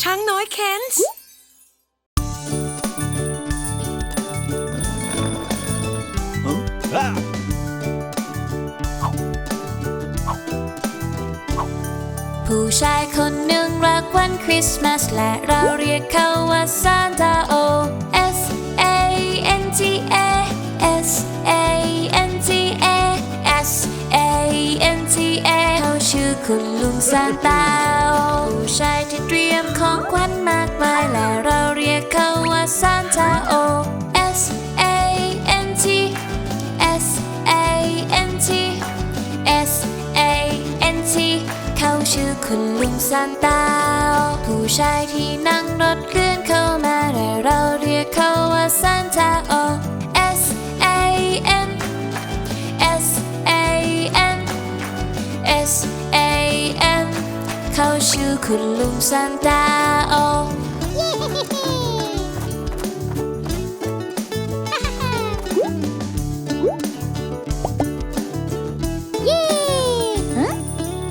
ช้างน้อยเคนส์ผู้ชายคนหนึ่งรักวันคริสต์มาสและเราเรียกเขาว่าซานตาโอ ซานตาอผู้ชายที่เตรียมของขวัญมากมายและเราเรียกเขาว่าซานตาโอ S A N T S A N T S A N T เขาชื่อคุณลุงซานตาผู้ชายที่นั่งรถเคลื่อนเข้ามาและเราเรียกเขาว่าซานตาโอ S A N S A N S A N เขาชื่อคุณลุงซานตาโอ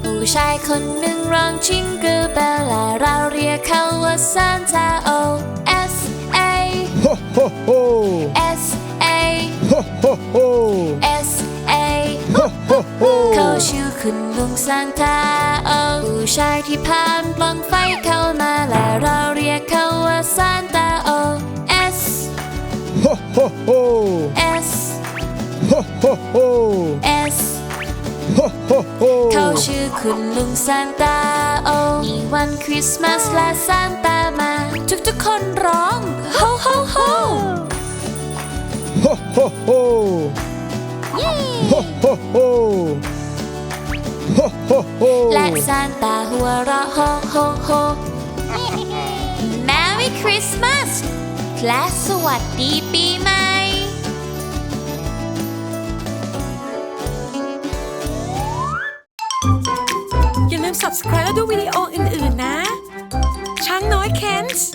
ผู้ชายคนหนึ่งร้องชิงเกอร์เบลและเราเรียกเขาว่าซานตาโอ คุณลุงซานตาโอผู้ชายที่ผ่านปล่องไฟเข้ามาและเราเรียกเขาว่าซานตาโอ S Ho, ho, ho! S Ho, ho, ho! S Ho, ho, ho! เขาชื่อคุณลุงซานตาโอมีวันคริสต์มาสและซานตามา ทุกๆคนร้องโฮโฮโฮ Ho, ho, ho! Ho, Ho, ho, ho! และซานตาหัวเราะโฮโฮโฮ Merry Christmas และสวัสดีปีใหม่อย่าลืม subscribe และดูวิดีโออื่น ๆ นะ ช้างน้อยเคนส์